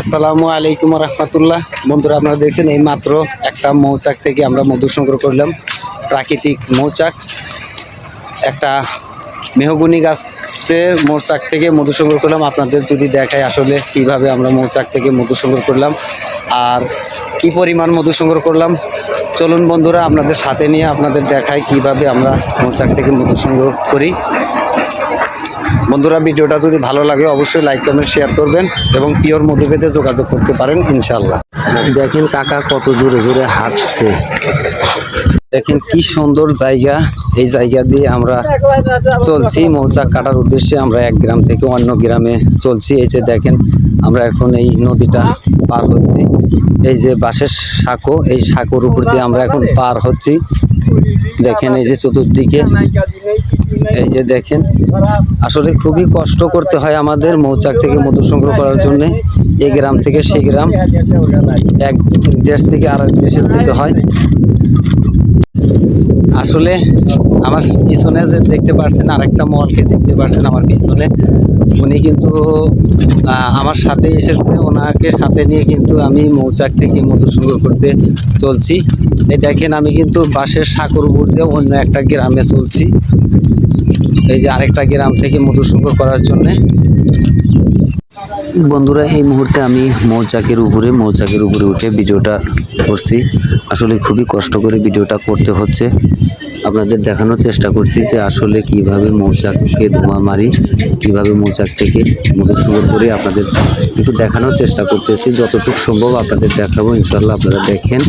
আসসালামু আলাইকুম রহমতুল্লাহ। বন্ধুরা, আপনারা দেখছেন এই মাত্র একটা মৌচাক থেকে আমরা মধু সংগ্রহ করলাম। প্রাকৃতিক মৌচাক। একটা মেহগুনি গাছের মৌচাক থেকে মধু সংগ্রহ করলাম। আপনাদের যদি দেখায় আসলে কীভাবে আমরা মৌচাক থেকে মধু সংগ্রহ করলাম আর কি পরিমাণ মধু সংগ্রহ করলাম। চলুন বন্ধুরা, আপনাদের সাথে নিয়ে আপনাদের দেখায় কীভাবে আমরা মৌচাক থেকে মধু সংগ্রহ করি। বন্ধুরা, ভিডিওটা যদি ভালো লাগে, অবশ্যই লাইক কমেন্ট শেয়ার করবেন এবং পিওর মধু পেতে যোগাযোগ করতে পারেন ইনশাল্লাহ দেখেন কাকা কত জোরে জোরে হাঁটছে। দেখেন কি সুন্দর জায়গা। এই জায়গা দিয়ে আমরা চলছি। মৌচাক কাটার উদ্দেশ্যে আমরা এক গ্রাম থেকে অন্য গ্রামে চলছি। এই যে দেখেন, আমরা এখন এই নদীটা পার হচ্ছি। এই যে বাঁশের সাঁকো, এই সাঁকোর উপর দিয়ে আমরা এখন পার হচ্ছি। দেখেন এই যে চতুর্দিকে এই যে দেখেন, আসলে খুবই কষ্ট করতে হয় আমাদের মৌচাক থেকে মধু সংগ্রহ করার জন্য। এই গ্রাম থেকে সেই গ্রাম এক দেশ থেকে আরেক দেশে যেতে হয়। আসলে আমার পিছনে যে দেখতে পাচ্ছেন আরেকটা মলকে দেখতে পাচ্ছেন আমার পিছনে। উনি কিন্তু আমার সাথে এসেছে। ওনাকে সাথে নিয়ে কিন্তু আমি মৌচাক থেকে মধু সংগ্রহ করতে চলছি। এই দেখেন, আমি কিন্তু বাসের সাঁকর উপর দিয়ে অন্য একটা গ্রামে চলছি। এই যে আরেকটা গ্রাম থেকে মধু সংগ্রহ করার জন্যে। বন্ধুরা, এই মুহূর্তে আমি মৌচাকের উপরে মৌচাকের উপরে উঠে ভিডিওটা করছি। আসলে খুবই কষ্ট করে ভিডিওটা করতে হচ্ছে। আপনাদের দেখানোর চেষ্টা করছি যে আসলে কীভাবে মৌচাককে ধোঁয়া মারি, কীভাবে মৌচাক থেকে মধু সংগ্রহ করে আপনাদের একটু দেখানোর চেষ্টা করতেছি। যতটুকু সম্ভব আপনাদের দেখাবো ইনশাল্লাহ আপনারা দেখেন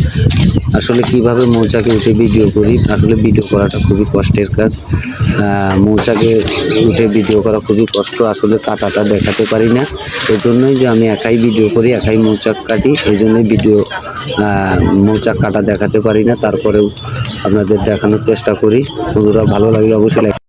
আসলে কীভাবে মৌচাকে উঠে ভিডিও করি। আসলে ভিডিও করাটা খুবই কষ্টের কাজ। মৌচাকে উঠে ভিডিও করা খুবই কষ্ট, আসলে কাটাটা দেখাতে পারি না। এই জন্যই যে আমি একাই ভিডিও করি, একাই মৌচাক কাটি এই জন্যই ভিডিও মৌচাক কাটা দেখাতে পারি না। তারপরেও আপনাদের দেখানোর চেষ্টা করি। বন্ধুরা ভালো লাগলে অবশ্যই